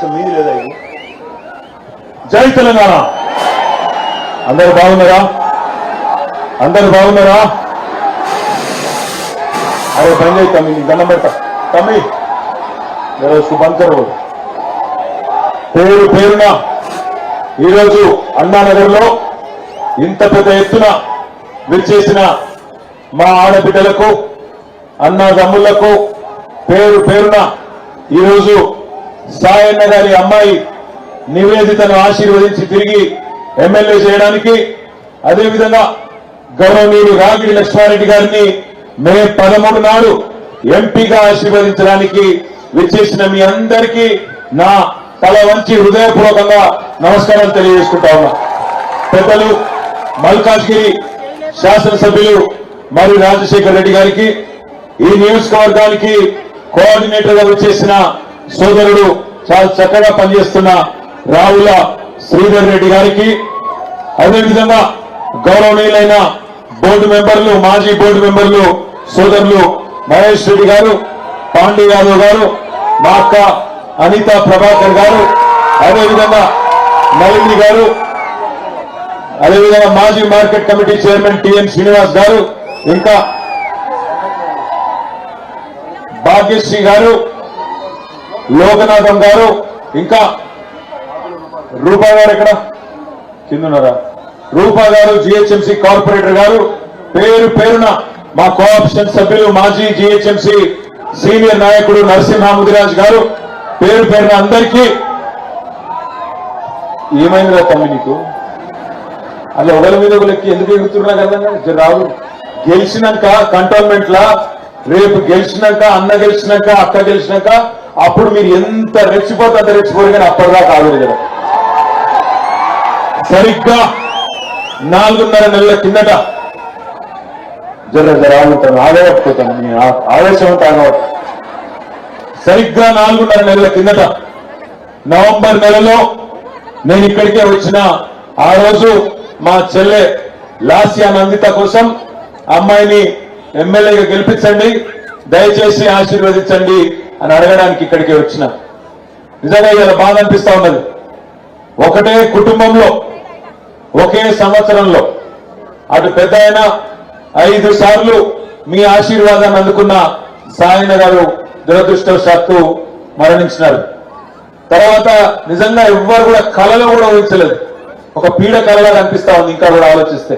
అచ్చా మీది లేదా ఇది? జై తెలంగాణ. అందరు బాగున్నారా? అందరు బాగున్నారా? అరే పని చేయి తమ్మి నీకు దండం పెడతా. తమ్మి ఈరోజు శుభంకరు పేరు పేరున ఈరోజు అన్నానగర్లో ఇంత పెద్ద ఎత్తున విచ్చేసిన మా ఆడబిడ్డలకు అన్నదమ్ములకు పేరు పేరున ఈరోజు సాయన్న గారి అమ్మాయి నివేదితను ఆశీర్వదించి తిరిగి ఎమ్మెల్యే చేయడానికి అదేవిధంగా గౌరవనీయుడు రాగిడి లక్ష్మారెడ్డి గారిని మే పదమూడు నాడు ఎంపీగా ఆశీర్వదించడానికి విచ్చేసిన మీ అందరికీ నా తల వంచి హృదయపూర్వకంగా నమస్కారాలు తెలియజేసుకుంటా ఉన్నా. పెద్దలు మల్కాజ్గిరి శాసనసభ్యులు మరియు రాజశేఖర్ రెడ్డి గారికి ఈ నియోజకవర్గానికి కోఆర్డినేటర్గా వచ్చేసిన సోదరుడు చాలా చక్కగా పనిచేస్తున్న రావుల శ్రీధర్ రెడ్డి గారికి. అదేవిధంగా గౌరవనీయులైన బోర్డు మెంబర్లు మాజీ బోర్డు మెంబర్లు సోదరులు మహేష్ రెడ్డి గారు పాండే యాదవ్ గారు మా అక్క అనిత ప్రభాకర్ గారు అదేవిధంగా నళిని గారు అదేవిధంగా మాజీ market committee chairman T N Srinivas గారు ఇంకా భాగ్యశ్రీ గారు లోకనాథం గారు ఇంకా రూపా గారు ఎక్కడ? కిందన్నారా? రూపా గారు జిహెచ్ఎంసీ కార్పొరేటర్ గారు పేరు పేరున మా కోఆప్షన్ సభ్యులు మాజీ జిహెచ్ఎంసీ సీనియర్ నాయకుడు నరసింహ ముదిరాజ్ గారు పేరు పేరున అందరికీ ఏమైందిరా తమ్మి నీకు? అలా ఒకరి మీద ఒకరికి ఎందుకు ఎగుతున్నా కదా? రావు. గెలిచినాక కంటోన్మెంట్ లా రేపు గెలిచినాక అన్న గెలిచినాక అక్క గెలిచినాక అప్పుడు మీరు ఎంత రెచ్చిపోతే అంత రెచ్చిపోరు కానీ అప్పటిదాకా ఆగదు కదా. సరిగ్గా నాలుగున్నర నెలల కిందట జర జర ఆగుతాను ఆగవకపోతాను నేను ఆవేశం అంతా ఆగవచ్చు సరిగ్గా నాలుగున్నర నెలల కిందట నవంబర్ నెలలో నేను ఇక్కడికే వచ్చిన ఆ రోజు మా చెల్లె లాస్యా నందిత కోసం అమ్మాయిని ఎమ్మెల్యేగా గెలిపించండి దయచేసి ఆశీర్వదించండి. అని అడగడానికి ఇక్కడికే వచ్చిన. నిజంగా ఇలా బాధ అనిపిస్తా ఉన్నది. ఒకటే కుటుంబంలో ఒకే సంవత్సరంలో అటు పెద్ద ఆయన ఐదు సార్లు మీ ఆశీర్వాదాన్ని అందుకున్న సాయన గారు దురదృష్టవశాత్తు మరణించినారు. తర్వాత నిజంగా ఎవ్వరు కూడా కళలో కూడా ఊహించలేదు. ఒక పీడ కళగా కనిపిస్తా ఉంది ఇంకా కూడా ఆలోచిస్తే.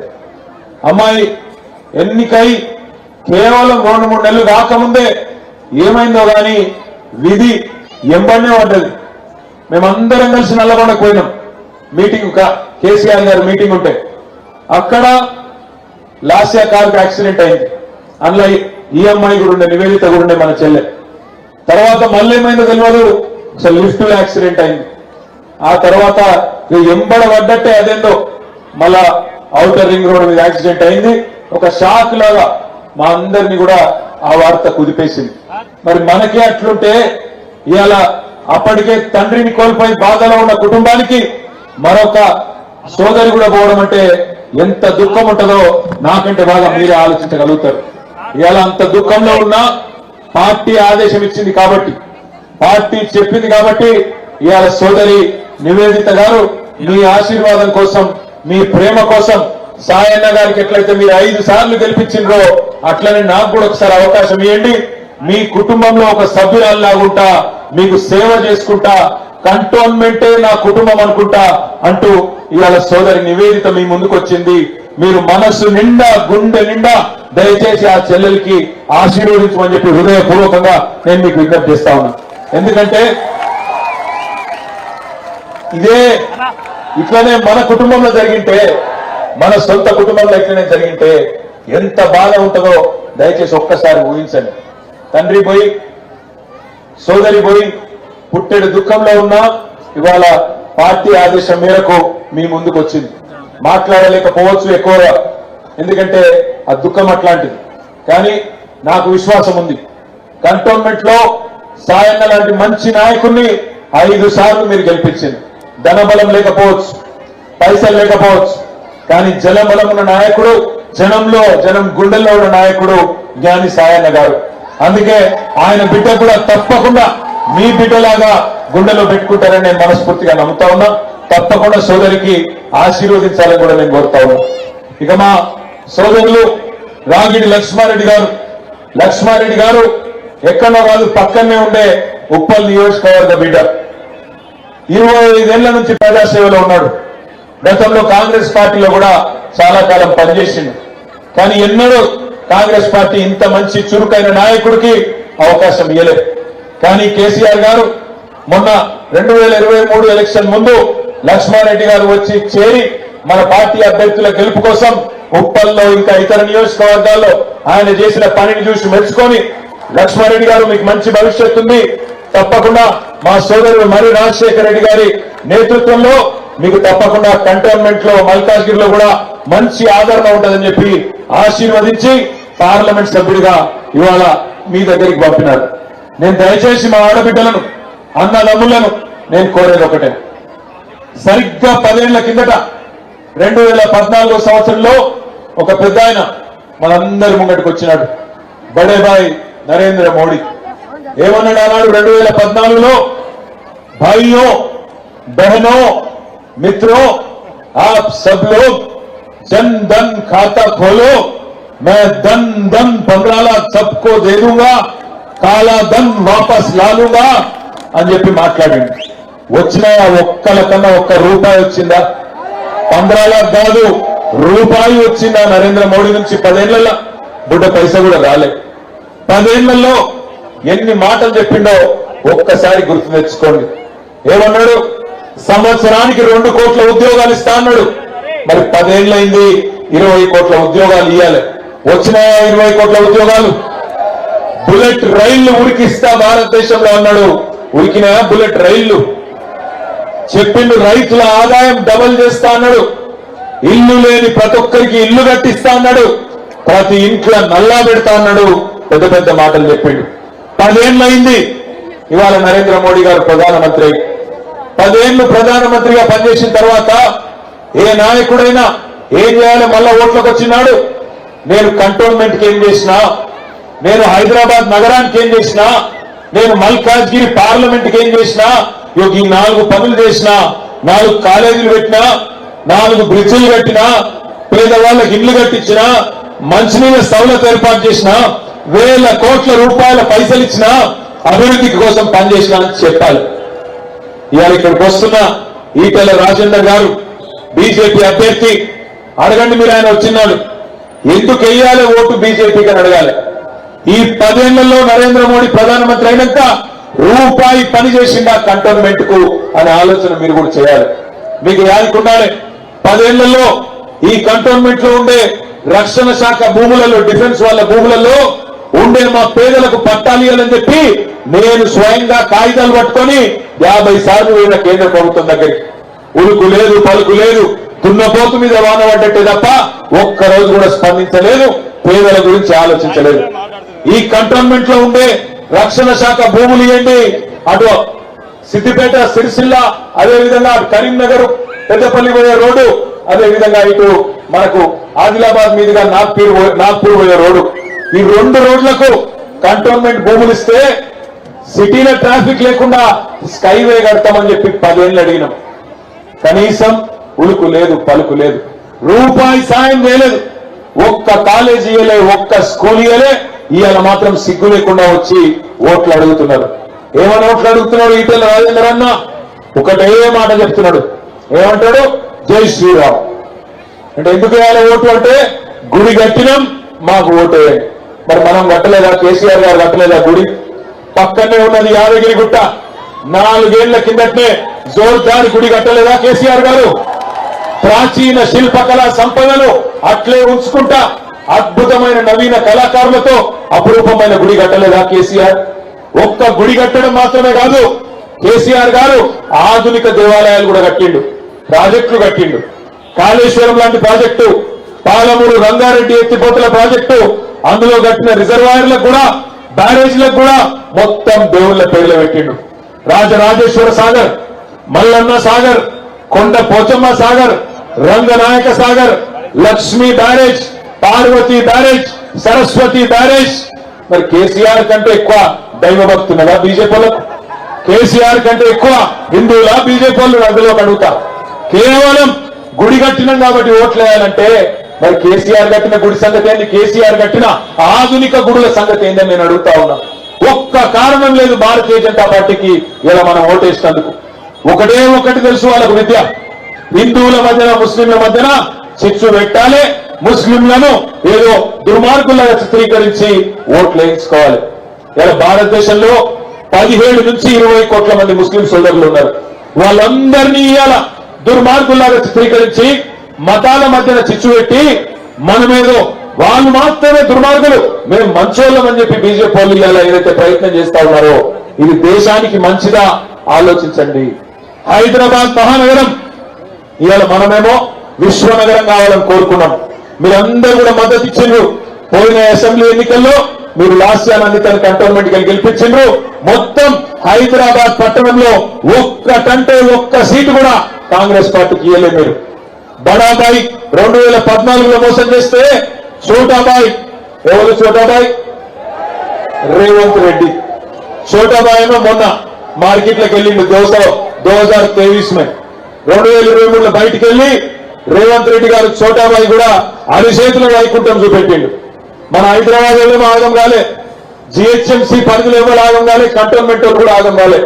అమ్మాయి ఎన్నికై కేవలం రెండు మూడు నెలలు కాకముందే ఏమైందో కానీ విధి ఎంబడినే పడ్డది. మేమందరం కలిసి నల్లగొండకు పోయినాం. మీటింగ్ కేసీఆర్ గారు మీటింగ్ ఉంటే. అక్కడ లాస్యా కార్కి యాక్సిడెంట్ అయింది. అందులో ఈఎంఐ కూడా ఉండే నివేదిత కూడా ఉండే మన చెల్లె. తర్వాత మళ్ళీ ఏమైందో తెలియదు అసలు లిఫ్ట్ యాక్సిడెంట్ అయింది. ఆ తర్వాత ఎంబడ పడ్డట్టే అదేందో. మళ్ళా అవుటర్ రింగ్ రోడ్ మీద యాక్సిడెంట్ అయింది. ఒక షాక్ లాగా మా అందరినీ కూడా ఆ వార్త కుదిపేసింది. మరి మనకే అట్లుంటే ఇవాళ అప్పటికే తండ్రిని కోల్పోయి బాధలో ఉన్న కుటుంబానికి మరొక సోదరి కూడా పోవడం అంటే ఎంత దుఃఖం ఉంటుందో నాకంటే బాగా మీరే ఆలోచించగలుగుతారు. ఇవాళ అంత దుఃఖంలో ఉన్నా పార్టీ ఆదేశం ఇచ్చింది కాబట్టి పార్టీ చెప్పింది కాబట్టి ఇవాళ సోదరి నివేదిత గారు మీ ఆశీర్వాదం కోసం మీ ప్రేమ కోసం సాయన్న గారికి ఎట్లయితే మీరు ఐదు సార్లు గెలిపించిండ్రో అట్లనే నాకు కూడా ఒకసారి అవకాశం ఇవ్వండి మీ కుటుంబంలో ఒక సభ్యురాల్లాగుంటా మీకు సేవ చేసుకుంటా కంటోన్మెంటే నా కుటుంబం అనుకుంటా అంటూ ఇవాళ సోదరి నివేదిత మీ ముందుకు వచ్చింది మీరు మనస్సు నిండా గుండె నిండా దయచేసి ఆ చెల్లెలకి ఆశీర్వదించమని చెప్పి హృదయపూర్వకంగా నేను మీకు విజ్ఞప్తి చేస్తా ఉన్నా. ఎందుకంటే ఇదే ఇట్లనే మన కుటుంబంలో జరిగింటే మన సొంత కుటుంబంలో ఎట్లనే జరిగింటే ఎంత బాధ ఉంటుందో దయచేసి ఒక్కసారి ఊహించండి. తండ్రి పోయి సోదరి పోయి పుట్టెడు దుఃఖంలో ఉన్నా ఇవాళ పార్టీ ఆదేశం మేరకు మీ ముందుకు వచ్చింది. మాట్లాడలేకపోవచ్చు ఎక్కువగా. ఎందుకంటే ఆ దుఃఖం అట్లాంటిది. కానీ నాకు విశ్వాసం ఉంది. కంటోన్మెంట్లో సాయన్న లాంటి మంచి నాయకుడిని ఐదు సార్లు మీరు గెలిపించింది. ధనబలం లేకపోవచ్చు పైసలు లేకపోవచ్చు కానీ జనబలం ఉన్న నాయకుడు జనంలో జనం గుండెల్లో ఉన్న నాయకుడు జ్ఞాని సాయన్న గారు. అందుకే ఆయన బిడ్డ కూడా తప్పకుండా మీ బిడ్డలాగా గుండెలో పెట్టుకుంటారని నేను మనస్ఫూర్తిగా నమ్ముతా ఉన్నా. తప్పకుండా సోదరికి ఆశీర్వదించాలని కూడా నేను కోరుతా ఉన్నా. ఇక మా సోదరులు రాగిడి లక్ష్మారెడ్డి గారు లక్ష్మారెడ్డి గారు ఎక్కడో కాదు పక్కనే ఉండే ఉప్పల్ నియోజకవర్గ బిడ్డ. ఇరవై ఐదేళ్ళ నుంచి ప్రజాసేవలో ఉన్నాడు. గతంలో కాంగ్రెస్ పార్టీలో కూడా చాలా కాలం పనిచేసింది కానీ ఎన్నడూ కాంగ్రెస్ పార్టీ ఇంత మంచి చురుకైన నాయకుడికి అవకాశం ఇవ్వలేదు కానీ కేసీఆర్ గారు మొన్న రెండు వేల ఇరవై మూడు ఎలక్షన్ ముందు లక్ష్మారెడ్డి గారు వచ్చి చేరి మన పార్టీ అభ్యర్థుల గెలుపు కోసం ఉప్పల్లో ఇంకా ఇతర నియోజకవర్గాల్లో ఆయన చేసిన పనిని చూసి మెచ్చుకొని లక్ష్మారెడ్డి గారు మీకు మంచి భవిష్యత్తు ఉంది. తప్పకుండా మా సోదరుడు మరి రాజశేఖర రెడ్డి గారి నేతృత్వంలో మీకు తప్పకుండా కంటోన్మెంట్లో మల్కాజ్గిరిలో కూడా మంచి ఆదరణ ఉంటుందని చెప్పి ఆశీర్వదించి పార్లమెంట్ సభ్యుడిగా ఇవాళ మీ దగ్గరికి పంపినారు. నేను దయచేసి మా ఆడబిడ్డలను అన్నదమ్ములను నేను కోరేది ఒకటే. సరిగ్గా పదేళ్ళ కిందట రెండు వేల పద్నాలుగో సంవత్సరంలో ఒక పెద్ద ఆయన మనందరి ముంగటికి వచ్చినాడు. బడేబాయ్ నరేంద్ర మోడీ. ఏమన్నాడు అన్నాడు రెండు వేల పద్నాలుగులో భయో బెహనో मित्रों आप सब लोग जन धन खाता खोलो मैं धन धन पंद्रह लाख सबको दे दूंगा काला धन वापस ला लूंगा అని చెప్పి మాట్లాడండి వచ్చిన ఒక్కల కన్నా ఒక్క రూపాయి వచ్చిందా పంద్రాలకు కాదు రూపాయి వచ్చిందా నరేంద్ర మోడీ నుంచి పదేళ్లలో బుడ్డ పైసా కూడా రాలే పదేళ్లలో ఎన్ని మాటలు చెప్పిండో ఒక్కసారి గుర్తు తెచ్చుకోండి ఏమన్నాడు సంవత్సరానికి రెండు కోట్ల ఉద్యోగాలు ఇస్తా అన్నాడు. మరి పదేళ్ళైంది ఇరవై కోట్ల ఉద్యోగాలు ఇవ్వాలి వచ్చిన ఇరవై కోట్ల ఉద్యోగాలు? బుల్లెట్ రైళ్ళు ఉరికిస్తా భారతదేశంలో అన్నాడు. ఉరికిన బుల్లెట్ రైళ్ళు. చెప్పిండు రైతుల ఆదాయం డబల్ చేస్తా అన్నాడు. ఇల్లు లేని ప్రతి ఒక్కరికి ఇల్లు కట్టిస్తా అన్నాడు. ప్రతి ఇంట్లో నల్లా పెడతా అన్నాడు. పెద్ద పెద్ద మాటలు చెప్పిండు. పదేళ్ళైంది ఇవాళ నరేంద్ర మోడీ గారు ప్రధానమంత్రి అయి. పదేళ్ళు ప్రధానమంత్రిగా పనిచేసిన తర్వాత ఏ నాయకుడైనా ఏం చేయాలి మళ్ళా ఓట్లకు వచ్చినాడు? నేను కంటోన్మెంట్కి ఏం చేసినా? నేను హైదరాబాద్ నగరానికి ఏం చేసినా? నేను మల్కాజ్గిరి పార్లమెంట్కి ఏం చేసినా? ఈ నాలుగు పనులు చేసినా నాలుగు కాలేజీలు పెట్టినా నాలుగు బ్రిడ్జిలు కట్టినా పేదవాళ్ళకి ఇల్లు కట్టించినా మంచినీళ్ళ సౌలత ఏర్పాటు చేసినా వేల కోట్ల రూపాయల పైసలు ఇచ్చినా అభివృద్ధి కోసం పనిచేసినా అని చెప్పాలి. ఇవాళ ఇక్కడికి వస్తున్న ఈటెల రాజేందర్ గారు బీజేపీ అభ్యర్థి అడగండి మీరు ఆయన వచ్చినాడు. ఎందుకు వెయ్యాలి ఓటు బీజేపీకి అని అడగాలి. ఈ పదేళ్ళలో నరేంద్ర మోడీ ప్రధానమంత్రి అయినాక రూపాయి పని చేసిండా కంటోన్మెంట్కు అనే ఆలోచన మీరు కూడా చేయాలి. మీకు యాదికి పదేళ్ళలో ఈ కంటోన్మెంట్లో ఉండే రక్షణ శాఖ భూములలో డిఫెన్స్ వాళ్ళ భూములలో ఉండే మా పేదలకు పట్టాలి అని చెప్పి నేను స్వయంగా కాగితాలు పట్టుకొని యాభై సార్లు పోయిన కేంద్ర ప్రభుత్వం దగ్గరికి. ఉలుకు లేదు పలుకు లేదు. దున్నపోతు మీద వాన పడ్డట్టే తప్ప ఒక్క రోజు కూడా స్పందించలేదు పేదల గురించి ఆలోచించలేదు. ఈ కంటోన్మెంట్లో ఉండే రక్షణ శాఖ భూములు ఇవ్వండి అటు సిద్దిపేట సిరిసిల్ల అదే విధంగా అటు కరీంనగర్ పెద్దపల్లి పోయే రోడ్డు అదే విధంగా ఇటు మనకు ఆదిలాబాద్ మీదుగా నాగ్పూర్ నాగ్పూర్ పోయే రోడ్డు. ఈ రెండు రోడ్లకు కంటోన్మెంట్ భూములు ఇస్తే సిటీలో ట్రాఫిక్ లేకుండా స్కైవే కడతామని చెప్పి పదేళ్ళు అడిగినాం. కనీసం ఉలుకు లేదు పలుకు లేదు. రూపాయి సాయం చేయలేదు. ఒక్క కాలేజీ ఇయ్యలే ఒక్క స్కూల్ ఇయ్యలే. ఇవాళ మాత్రం సిగ్గు లేకుండా వచ్చి ఓట్లు అడుగుతున్నారు. ఏమని ఓట్లు అడుగుతున్నాడు ఈటల రాజేంద్ర అన్న ఒకటే మాట చెప్తున్నాడు. ఏమంటాడు? జై శ్రీరామ్. అంటే ఎందుకు వేయాలి ఓటు అంటే గుడి కట్టినాం మాకు ఓటు. మరి మనం కట్టలేదా? కేసీఆర్ గారు కట్టలేదా గుడి? పక్కనే ఉన్నది యాదగిరి గుట్ట. నాలుగేళ్ళ కిందటనే జోర్దార్ గుడి కట్టలేదా కేసీఆర్ గారు? ప్రాచీన శిల్పకళా సంపదను అట్లే ఉంచుకుంటా అద్భుతమైన నవీన కళాకారులతో అపురూపమైన గుడి కట్టలేదా కేసీఆర్? ఒక్క గుడి కట్టడం మాత్రమే కాదు కేసీఆర్ గారు ఆధునిక దేవాలయాలు కూడా కట్టిండు ప్రాజెక్టులు కట్టిండు. కాళేశ్వరం లాంటి ప్రాజెక్టు పాలమూరు రంగారెడ్డి ఎత్తిపోతల ప్రాజెక్టు అందులో కట్టిన రిజర్వాయర్లకు కూడా బ్యారేజ్లకు కూడా మొత్తం దేవుళ్ళ పేర్లు పెట్టిండు. Rajarajeshwara Sagar Mallanna Sagar Konda Pochamma Sagar Ranganayaka Sagar Lakshmi barrage Parvati barrage Saraswati barrage. మరి కేసీఆర్ కంటే ఎక్కువ దైవ భక్తున్నదా బీజేపీలకు కేసీఆర్ కంటే ఎక్కువ హిందువుల బీజేపీ వాళ్ళు అందులో అడుగుతా కేవలం గుడి కట్టినాం కాబట్టి ఓట్లు వేయాలంటే మరి కేసీఆర్ కట్టిన గుడి సంగతి ఏంది? కేసీఆర్ కట్టిన ఆధునిక గుడుల సంగతి ఏందని నేను అడుగుతా ఉన్నా. ఒక్క కారణం లేదు భారతీయ జనతా పార్టీకి ఇలా మనం ఓటేసినందుకు. ఒకటే ఒకటి తెలుసు వాళ్ళకు విద్య. హిందువుల మధ్యన ముస్లింల మధ్యన చిచ్చు పెట్టాలి. ముస్లింలను ఏదో దుర్మార్గులుగా చిత్రీకరించి ఓట్లు వేయించుకోవాలి. ఇలా భారతదేశంలో పదిహేడు నుంచి ఇరవై కోట్ల మంది ముస్లిం సోదరులు ఉన్నారు. వాళ్ళందరినీ ఇవాళ దుర్మార్గులాగా చిత్రీకరించి మతాల మధ్యన చిచ్చు పెట్టి మనమేదో వాళ్ళు మాత్రమే దుర్మార్గులు. మేము మంచోళ్ళం అని చెప్పి బీజేపీ వాళ్ళు ఇవాళ ఏదైతే ప్రయత్నం చేస్తా ఉన్నారో ఇది దేశానికి మంచిదా ఆలోచించండి. హైదరాబాద్ మహానగరం ఇవాళ మనమేమో విశ్వనగరం కావాలని కోరుకున్నాం. మీరందరూ కూడా మద్దతు ఇచ్చిండ్రు. పోయిన అసెంబ్లీ ఎన్నికల్లో మీరు లాస్ట్ అని తన కంటోన్మెంట్కి గెలిపించిండ్రు. మొత్తం హైదరాబాద్ పట్టణంలో ఒక్కటంటే ఒక్క సీటు కూడా కాంగ్రెస్ పార్టీకి ఇవ్వలేదు మీరు. బడాబాయి రెండు వేల పద్నాలుగులో మోసం చేస్తే చోటాబాయి ఎవరు చోటాబాయ్ రేవంత్ రెడ్డి. చోటాబాయ్ ఏమో మొన్న మార్కెట్లకు వెళ్ళిండు దోస దో హజార్ తేవీస్ మే. రెండు వేల ఇరవై మూడులో బయటికి వెళ్ళి రేవంత్ రెడ్డి గారు చోటాబాయి కూడా అరిచేతుల వైకుంఠం చూపెట్టిండు. మన హైదరాబాద్ ఏమో ఆగం కాలే. జిహెచ్ఎంసీ పరిధిలో ఏమో ఆగం కాలే కంటోన్మెంట్ కూడా ఆగం కాలే.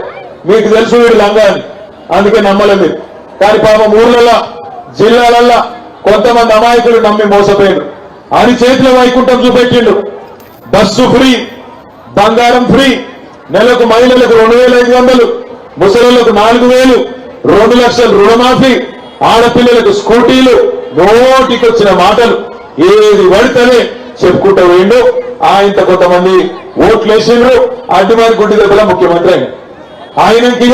మీకు తెలుసు వీడు లంగా అని అందుకే నమ్మలేదు కానీ పాపం ఊర్లలో జిల్లాలల్లో కొంతమంది అమాయకులు నమ్మి మోసపోయారు అని చేతిలో వైకుంఠం చూపెట్టిండు. బస్సు ఫ్రీ బంగారం ఫ్రీ నెలకు మహిళలకు రెండు వేల ఐదు వందలు ముసలిలకు నాలుగు వేలు రెండు లక్షలు రుణమాఫీ ఆడపిల్లలకు స్కూటీలు నోటికొచ్చిన మాటలు. ఏది పడితేనే చెప్పుకుంటూ పోయిండు. ఆయనతో కొంతమంది ఓట్లు వేసిండ్రు అడ్డుమారి గుడ్డి దెబ్బల ముఖ్యమంత్రి ఆయన ఆయనకి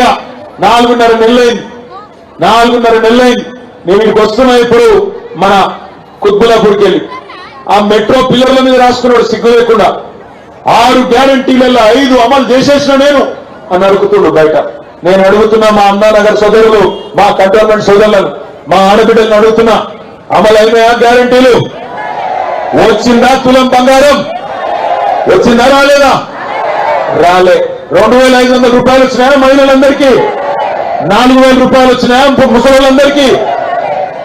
నాలుగున్నర నెలలైంది. నాలుగున్నర నెలలైంది. మేము ఇక్కడికి వస్తున్నాం ఇప్పుడు మన కుత్బులాపూర్కి వెళ్ళి ఆ మెట్రో పిల్లర్ల మీద రాసుకున్నాడు సిగ్గు లేకుండా. ఆరు గ్యారంటీలలో ఐదు అమలు చేసేసిన నేను అని అడుగుతుడు బయట. నేను అడుగుతున్నా మా అన్నానగర్ సోదరులు మా కంటోన్మెంట్ సోదరులను మా ఆడబిడ్డలను అడుగుతున్నా అమలు అయినాయా గ్యారంటీలు? వచ్చిందా తులం బంగారం? వచ్చిందా రాలేదా? రాలే. రెండు వేల ఐదు వందల రూపాయలు వచ్చినాయా మహిళలందరికీ? నాలుగు వేల రూపాయలు వచ్చినాయా ముసలిళ్ళందరికీ?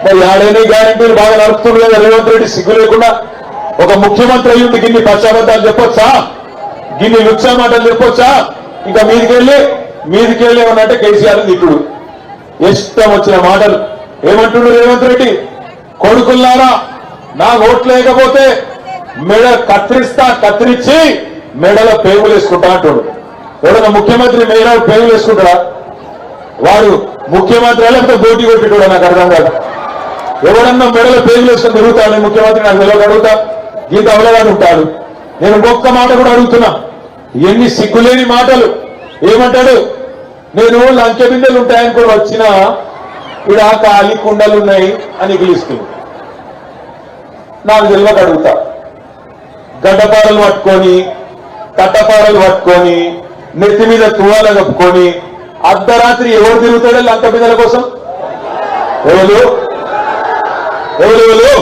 మరి ఆడేనే గ్యారంటీలు బాగా నడుపుతుంది కదా రేవంత్ రెడ్డి సిగ్గు లేకుండా ఒక ముఖ్యమంత్రి అయ్యింది గిన్ని పశ్చాబద్ధాలు చెప్పొచ్చా? గిన్ని లుచ్చా మాటలు చెప్పొచ్చా? ఇంకా మీదికెళ్ళి మీదికెళ్ళి ఏమన్నంటే కేసీఆర్ ఇప్పుడు ఇష్టం వచ్చిన మాటలు. ఏమంటుండ్రు రేవంత్ రెడ్డి? కొడుకుల్లారా నా ఓట్లు లేకపోతే మెడ కత్తిరిస్తా కత్తిరించి మెడలో పేగులు వేసుకుంటా అంటాడు. ఎవడన్నా ముఖ్యమంత్రి మెడ పేగులు వేసుకుంటాడా? వాడు ముఖ్యమంత్రి లేకపోతే పోటీ కొట్టేటోడు నాకు అర్థం కాదు. ఎవడన్నా మెడలో పేగులు వేసుకొని తిరుగుతాడు ముఖ్యమంత్రి నాకు తెలియక అడుగుతా. గీత అవలగాడు ఉంటాడు. నేను ఒక్క మాట కూడా అడుగుతున్నా. ఎన్ని సిగ్గులేని మాటలు. ఏమంటాడు? నేను లంచ బిందెలు ఉంటాయని కూడా వచ్చిన ఇక్కడ ఖాళీ కుండలు ఉన్నాయి అని పిలుస్తుంది నాకు తెలియక అడుగుతా. గడ్డపారలు పట్టుకొని కట్టపారలు పట్టుకొని నెత్తి మీద తువాల కప్పుకొని అర్ధరాత్రి ఎవరు తిరుగుతాడో లంక బిందెల కోసం? ఎవరు? ఎవరు ఎవరు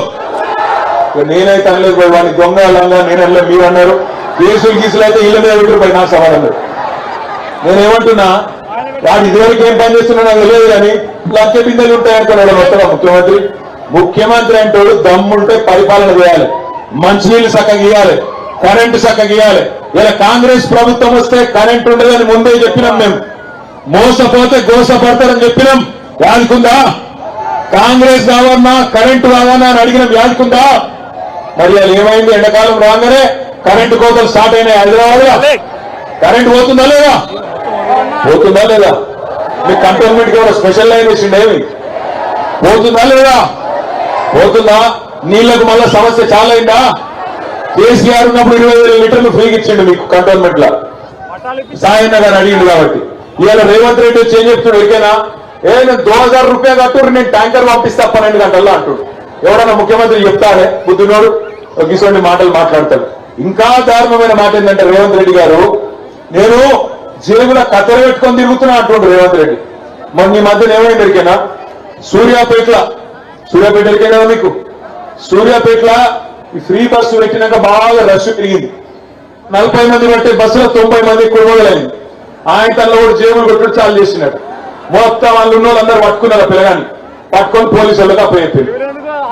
నేనైతే అనలేదు పోయి వాడిని దొంగ లంగా నేను అనలే మీరు అన్నారు. కేసులు గీసులు అయితే ఇళ్ళ మీద పెట్టారు పోయి నాకు సమాధానం లేదు. నేనేమంటున్నా వాడు ఇదివరకు ఏం పని చేస్తున్నా నాకు తెలియదు కానీ లక్ష బిందెలు ఉంటాయనుకున్నాడు మొత్తం ముఖ్యమంత్రి. ముఖ్యమంత్రి అంటే దమ్ముంటే పరిపాలన చేయాలి. మంచినీళ్ళు చక్కగా ఇవ్వాలి కరెంటు చక్కగా ఇవ్వాలి ఇలా కాంగ్రెస్ ప్రభుత్వం వస్తే కరెంట్ ఉండదని ముందే చెప్పినాం మేము. మోసపోతే గోసపడతారని చెప్పినాం. యాదుకుందా కాంగ్రెస్ కావన్నా కరెంటు కావన్నా అని అడిగిన యాదుకుందా మరి అది ఏమైంది? ఎండాకాలం రాగానే కరెంటు కోతలు స్టార్ట్ అయినాయి. హైదరాబాద్ కరెంటు పోతుందా లేదా? పోతుందా లేదా? మీ కంటోన్మెంట్కి స్పెషల్ లైన్ ఇచ్చిండే పోతుందా లేదా? పోతుందా? నీళ్ళకు మళ్ళా సమస్య చాలా అయిందా? కేసీఆర్ ఉన్నప్పుడు ఇరవై వేల లీటర్లు ఫ్రీగా ఇచ్చిండు మీకు కంటోన్మెంట్లో. సాయన్న గారు అడిగిండు కాబట్టి. ఇవాళ రేవంత్ రెడ్డి వచ్చి ఏం చెప్తున్నాడు? ఎరికేనా? నేను దో హజార్ రూపాయలు కట్టు నేను ట్యాంకర్ పంపిస్తా పన్నెండు గంటల్లో అంటుడు. ఎవడన్నా ముఖ్యమంత్రి చెప్తాడే బుద్ధునోడు ఒక మాటలు మాట్లాడతాడు. ఇంకా దారుణమైన మాట ఏంటంటే రేవంత్ రెడ్డి గారు నేను జేబుల కత్తెర పెట్టుకొని తిరుగుతున్నా అంటుండ్రు రేవంత్ రెడ్డి. మొన్న ఈ మధ్యన ఏమైంది ఎరికేనా సూర్యాపేటల సూర్యాపేట ఎరికేనా మీకు? సూర్యాపేటల ఈ ఫ్రీ బస్సు పెట్టినాక బాగా రష్ పెరిగింది. నలభై మంది పట్టే బస్సులో తొంభై మంది కొనుగోలైంది ఆయన తనలో కూడా జేబులు కొట్టుడు చాలు చేసినట్టు మొత్తం వాళ్ళు ఉన్న వాళ్ళందరూ పట్టుకున్నారు పిల్లగాని పట్టుకొని పోలీసు వాళ్ళకి అప్పచెప్పారు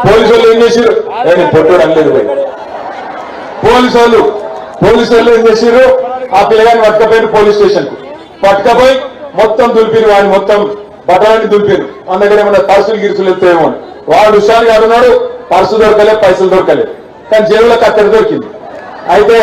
పోలీసు వాళ్ళు ఏం చేశారు నేను పొట్టుడు అనలేదు పోయి. పోలీసు వాళ్ళు పోలీసు వాళ్ళు ఏం చేశారు ఆ పిల్లగాని పట్టుకపోయారు పోలీస్ స్టేషన్కు. పట్టుకపోయి మొత్తం దులిపిరు వాడిని మొత్తం బట్టలన్నీ దులిపిరు మన దగ్గర ఏమన్నా పర్సులు గిరుసులు ఎత్తాయేమో వాడు హుషారుగా అడున్నాడు పర్సు దొరకలే పైసలు దొరకలే. కానీ జేబులో కత్తెర దొరికింది. అయితే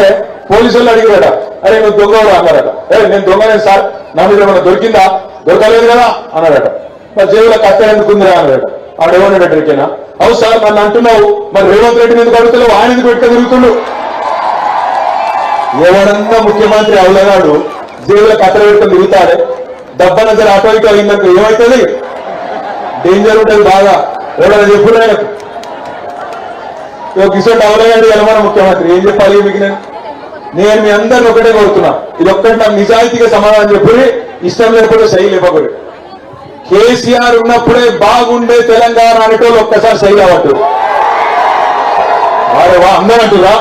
పోలీసు వాళ్ళు అడిగారట అరే నువ్వు దొంగవాడు అన్నారట అరే నేను దొంగలేను సార్ నా మీద ఏమన్నా దొరికిందా? దొరకలేదు కదా అన్నాడట మరి జేబులో కత్తెర ఎందుకుందిరా అన్నారట ఆడేమన్నాడు ఎక్కడికైనా అవు సార్ నన్ను అంటున్నావు. మరి రేవంత్ రెడ్డి ఎందుకు అడుగుతున్నావు ఆయన ఎందుకు పెట్టుకు తిరుగుతుండు ఎవడన్నా ముఖ్యమంత్రి అవలగాడు జేబులో కత్తెర పెట్టుకుని తిరుగుతాడే. డబ్బా నజర అటో ఇటో అయిందనుకో ఏమవుతుంది డేంజర్ ఉంటుంది బాగా. ఎవరైనా చెప్పుడు కిషోర్ అవలగాడు ఎలమన ముఖ్యమంత్రి. ఏం చెప్పాలి మీకు నేను? నేను మీ అందరిని ఒకటే కోరుతున్నా. ఇది ఒక్కటి నాకు నిజాయితీగా సమాధానం చెప్పి ఇష్టం లేకపోతే శైలి ఇవ్వకూడదు కేసీఆర్ ఉన్నప్పుడే బాగుండే తెలంగాణ అనేటోళ్ళు ఒక్కసారి శైలి అవ్వట్టు వారే వా అందరూ అంటురా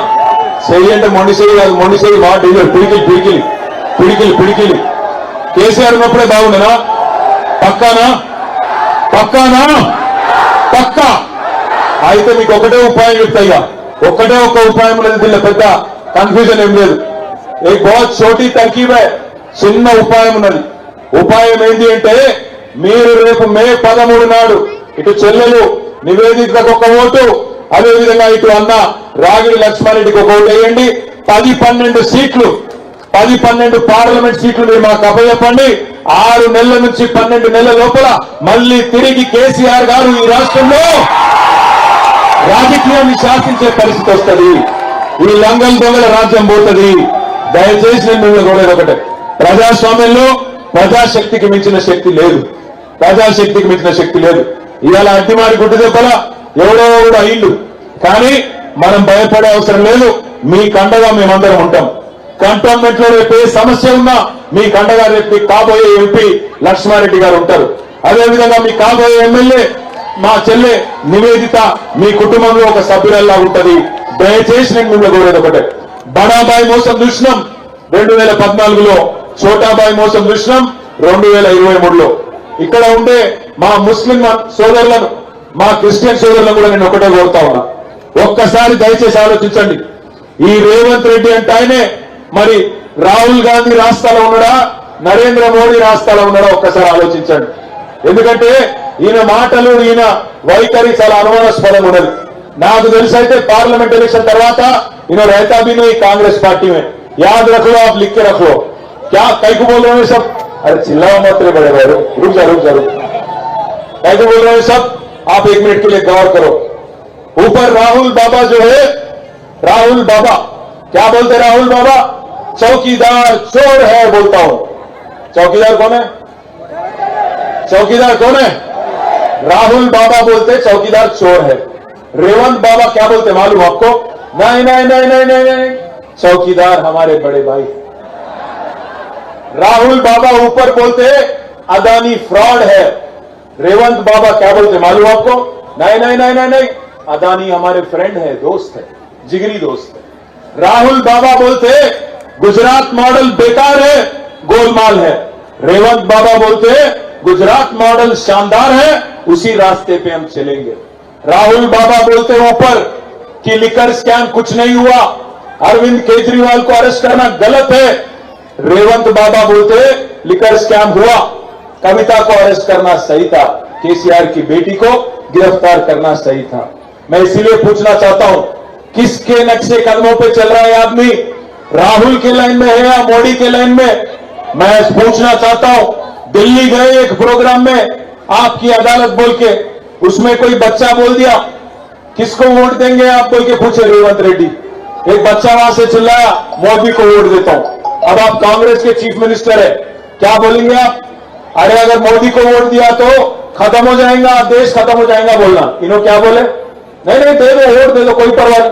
చెయ్యి అంటే మొండి చెయ్యి కాదు మొండి చెయ్యి మా డీజర్ పిడికిలి పిడికిలి పిడికిలి పిడికిలి. కేసీఆర్ ఉన్నప్పుడే బాగుండేనా? పక్కానా? పక్కానా? పక్కా? అయితే మీకు ఒకటే ఉపాయం చెప్తాయిగా ఒకటే ఒక ఉపాయం లేదు దీనిలో పెద్ద కన్ఫ్యూజన్ ఏం లేదు. ఏ బహుత్ చోటీ తర్కీబే. చిన్న ఉపాయం ఉన్నది. ఉపాయం ఏంటి అంటే మీరు రేపు మే పదమూడు నాడు ఇటు చెల్లెలు నివేదికకు ఒక ఓటు అదేవిధంగా ఇటు అన్న రాగిడి లక్ష్మారెడ్డికి ఒక ఓటు వేయండి. పది పన్నెండు సీట్లు పది పన్నెండు పార్లమెంట్ సీట్లు మీరు మాకు అప్పచెప్పండి. ఆరు నెలల నుంచి పన్నెండు నెలల లోపల మళ్ళీ తిరిగి కేసీఆర్ గారు ఈ రాష్ట్రంలో రాజకీయాన్ని శాసించే పరిస్థితి వస్తుంది. ఈ లంగల్ దొంగల రాజ్యం పోతుంది. దయచేసి నేను కూడా ఒకటే. ప్రజాస్వామ్యంలో ప్రజాశక్తికి మించిన శక్తి లేదు. ప్రజాశక్తికి మించిన శక్తి లేదు. ఇవాళ అడ్డిమారి గుడ్డు దెబ్బల ఎవడో కూడా అయిండు. కానీ మనం భయపడే అవసరం లేదు. మీ కండగా మేమందరం ఉంటాం. కంటోన్మెంట్లో రేపు ఏ సమస్య ఉన్నా మీ కండగా రేపు కాబోయే ఎంపీ లక్ష్మారెడ్డి గారు ఉంటారు. అదేవిధంగా మీ కాబోయే ఎమ్మెల్యే మా చెల్లె నివేదిత మీ కుటుంబంలో ఒక సభ్యులల్లా ఉంటది. దయచేసి నేను మిమ్మల్ని కోరేది ఒకటే. బడాబాయి మోసం చూసినాం. రెండు వేల పద్నాలుగులో చోటాబాయి మోసం చూసినాం రెండు వేల ఇరవై మూడులో. ఇక్కడ ఉండే మా ముస్లిం సోదరులను మా క్రిస్టియన్ సోదరులను కూడా నేను ఒకటే కోరుతా ఉన్నా. ఒక్కసారి దయచేసి ఆలోచించండి. ఈ రేవంత్ రెడ్డి అంటే ఆయనే. మరి రాహుల్ గాంధీ రాస్తాలో ఉన్నాడా? నరేంద్ర మోడీ రాస్తాలో ఉన్నాడా? ఒక్కసారి ఆలోచించండి. ఎందుకంటే ఈయన మాటలు ఈయన వైఖరి చాలా అనుమానాస్పదం ఉన్నది. నాకు తెలిసి అయితే పార్లమెంట్ ఎలక్షన్ తర్వాత ఈయన రైతాబీను కాంగ్రెస్ పార్టీమే యాద్ రఖులో ఆఫ్ లిక్కి రఖో क्या कई को बोल रहे हैं सब? अरे चिल्लाओ मत रे बड़े भाई, रुक जा रुक जा, रुक कई को बोल रहे हैं सब? आप एक मिनट के लिए गौर करो। ऊपर राहुल बाबा जो है, राहुल बाबा। क्या बोलते राहुल बाबा? चौकीदार चोर है बोलता हूँ। चौकीदार कौन है? चौकीदार कौन है? राहुल बाबा बोलते चौकीदार चोर है। रेवंत बाबा क्या बोलते मालूम आपको? नहीं नहीं नहीं नहीं नहीं नहीं। चौकीदार हमारे बड़े भाई। राहुल बाबा ऊपर बोलते अदानी फ्रॉड है। रेवंत बाबा क्या बोलते मालूम आपको? नहीं नहीं नहीं नहीं नहीं। अदानी हमारे फ्रेंड है, दोस्त है, जिगरी दोस्त है। राहुल बाबा बोलते गुजरात मॉडल बेकार है, गोलमाल है। रेवंत बाबा बोलते गुजरात मॉडल शानदार है, उसी रास्ते पे हम चलेंगे। राहुल बाबा बोलते ऊपर कि लिकर स्कैम कुछ नहीं हुआ। अरविंद केजरीवाल को अरेस्ट करना गलत है। रेवंत बाबा बोलते, लिकर स्कैम हुआ। कविता को अरेस्ट करना सही था। केसीआर की बेटी को गिरफ़्तार करना सही था। मैं इसीलिए पूछना चाहता हूँ, किसके नक्शे कदमों पे चल रहा है आदमी? राहुल के लाइन में है या मोदी के लाइन में? मैं पूछना चाहता हूँ, दिल्ली गए एक प्रोग्राम में, आपकी अदालत बोल के, उसमें कोई बच्चा बोल दिया? किसको वोट देंगे आप बोल के पूछे, रेवंत रेड्डी? एक बच्चा वहाँ से चिल्लाया, मोदी को वोट देता हूँ। अब आप कांग्रेस के चीफ मिनिस्टर है। क्या बोलेंगे आप? अरे, अगर मोदी को वोट दिया तो खत्म हो जाएगा, देश खत्म हो जाएगा बोलना। इन्हों क्या बोले? नहीं नहीं, दे दो, वोट दे दो, कोई परवाह नहीं।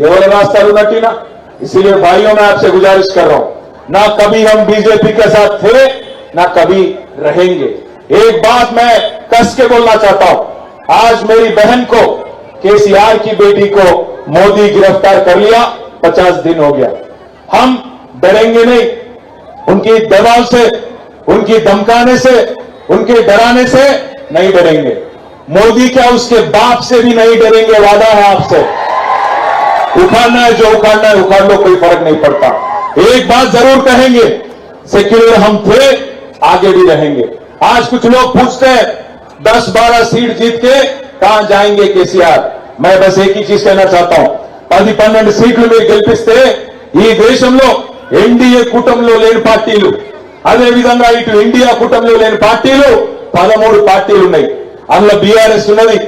ये वाला रास्ता उन्नति ना। इसीलिए भाइयों, मैं आपसे गुजारिश कर रहा हूँ। ना कभी हम बीजेपी के साथ थे, ना कभी रहेंगे। एक बात मैं कस के बोलना चाहता हूँ। आज मेरी बहन को, केसीआर की बेटी को मोदी गिरफ़्तार कर लिया, पचास दिन हो गया। हम डरेंगे नहीं उनकी दबाव से उनकी धमकाने से उनके डराने से नहीं डरेंगे मोदी क्या उसके बाप से भी नहीं डरेंगे वादा है आपसे उखाड़ना है जो उखाड़ना है उखाड़ लो कोई फर्क नहीं पड़ता एक बात जरूर कहेंगे सेक्युलर हम थे आगे भी रहेंगे आज कुछ लोग पूछते हैं दस बारह सीट जीत के कहां जाएंगे केसीआर मैं बस एक ही चीज कहना चाहता हूं పది పన్నెండు సీట్లు మీరు గెలిపిస్తే ఈ దేశంలో ఎన్డీఏ కూటమిలో లేని పార్టీలు అదే విధంగా ఇటు ఇండియా కూటమిలో లేని పార్టీలు పదమూడు పార్టీలు ఉన్నాయి. అందులో బీఆర్ఎస్ ఉన్నది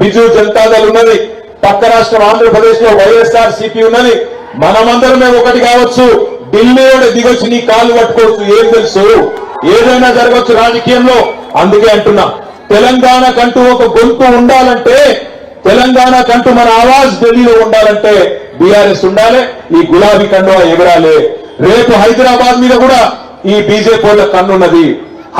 బిజు జనతాదళ్ ఉన్నది పక్క రాష్ట్రం ఆంధ్రప్రదేశ్లో వైఎస్ఆర్ సిపి ఉన్నది. మనమందరమే ఒకటి కావచ్చు ఢిల్లీ దిగొచ్చి నీ కాళ్ళు పట్టుకోవచ్చు ఏం తెలుసు? ఏదైనా జరగవచ్చు రాజకీయంలో అందుకే అంటున్నా. తెలంగాణ కంటూ ఒక గొంతు ఉండాలంటే తెలంగాణ కంటూ మన ఆవాజ్ ఢిల్లీలో ఉండాలంటే బీఆర్ఎస్ ఉండాలి ఈ గులాబీ కండువా ఎగరాలి. రేపు హైదరాబాద్ మీద కూడా ఈ బీజేపీ వాళ్ళ కన్నున్నది.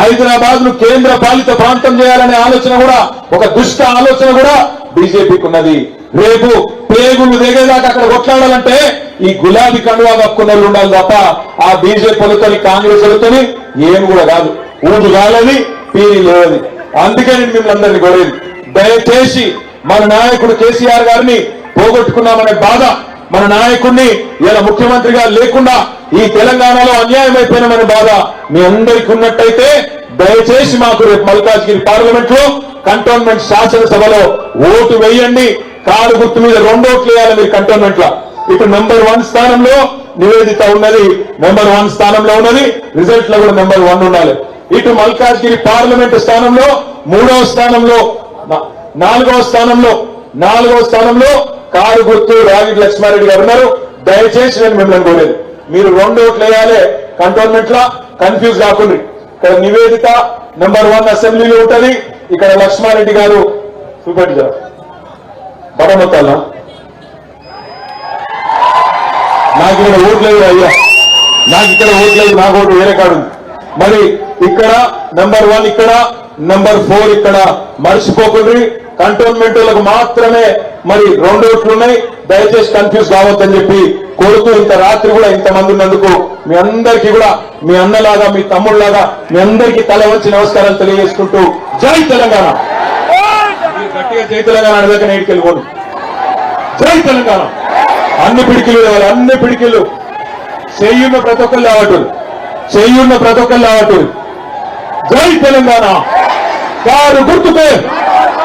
హైదరాబాద్ను కేంద్ర పాలిత ప్రాంతం చేయాలనే ఆలోచన కూడా ఒక దుష్ట ఆలోచన కూడా బీజేపీకి ఉన్నది రేపు ప్లేగులు దిగేదాకా అక్కడ కొట్లాడాలంటే ఈ గులాబీ కండువా కప్పుకున్న ఉండాలి తప్ప ఆ బీజేపీలతోని కాంగ్రెస్ వాళ్ళతోని ఏం కూడా కాదు. ఊరు కాలని పీరి లేదని. అందుకే నేను మిమ్మల్ని అందరినీ కోరేది. దయచేసి మన నాయకుడు కేసీఆర్ గారిని పోగొట్టుకున్నామనే బాధ మన నాయకుడిని ఇలా ముఖ్యమంత్రిగా లేకుండా ఈ తెలంగాణలో అన్యాయం అయిపోయినామనే బాధ మీ అందరికీ ఉన్నట్టయితే దయచేసి మాకు రేపు మల్కాజ్గిరి పార్లమెంట్లో కంటోన్మెంట్ శాసనసభలో ఓటు వేయండి. కారు గుర్తు మీద రెండు ఓట్లు వేయాలి మీరు కంటోన్మెంట్లో ఇటు నెంబర్ వన్ స్థానంలో నివేదిత ఉన్నది నెంబర్ వన్ స్థానంలో ఉన్నది రిజల్ట్లో కూడా నెంబర్ వన్ ఉండాలి. ఇటు మల్కాజ్గిరి పార్లమెంట్ స్థానంలో మూడవ స్థానంలో నాలుగవ స్థానంలో నాలుగవ స్థానంలో కారు గుర్తు రాగి లక్ష్మారెడ్డి గారు ఉన్నారు. దయచేసి నేను మిమ్మల్ని కోరేది. మీరు రెండు ఓట్లు వేయాలి కంటోన్మెంట్ లా కన్ఫ్యూజ్ కాకుండా. ఇక్కడ నివేదిక నెంబర్ వన్ అసెంబ్లీలో ఉంటది. ఇక్కడ లక్ష్మారెడ్డి గారు చూపెట్టి జర బడమొత్తాలా నాకు ఇక్కడ ఓట్లేదు అయ్యా. నాకు ఇక్కడ ఓట్లేదు నాకు ఓటు వేరే కాడు మరి ఇక్కడ నంబర్ వన్ ఇక్కడ నంబర్ ఫోర్ ఇక్కడ. మర్చిపోకుండా. కంటోన్మెంట్ మాత్రమే మరి రెండు ఓట్లు ఉన్నాయి. దయచేసి కన్ఫ్యూజ్ కావద్దని చెప్పి కోరుతూ ఇంత రాత్రి కూడా ఇంతమంది ఉన్నందుకు మీ అందరికీ కూడా మీ అన్నలాగా మీ తమ్ముళ్ళాగా మీ అందరికీ తల వచ్చి నమస్కారాలు తెలియజేసుకుంటూ జై తెలంగాణ. గట్టిగా జై తెలంగాణ అడగక నేటికి జై తెలంగాణ. అన్ని పిడికిలు లేవాలి అన్ని పిడికిలు చేయున్న ప్రతి ఒక్కరు లేవటూరు చేయున్న ప్రతి ఒక్కరు లేవటూరు జై తెలంగాణ. కారు గుర్తుపే.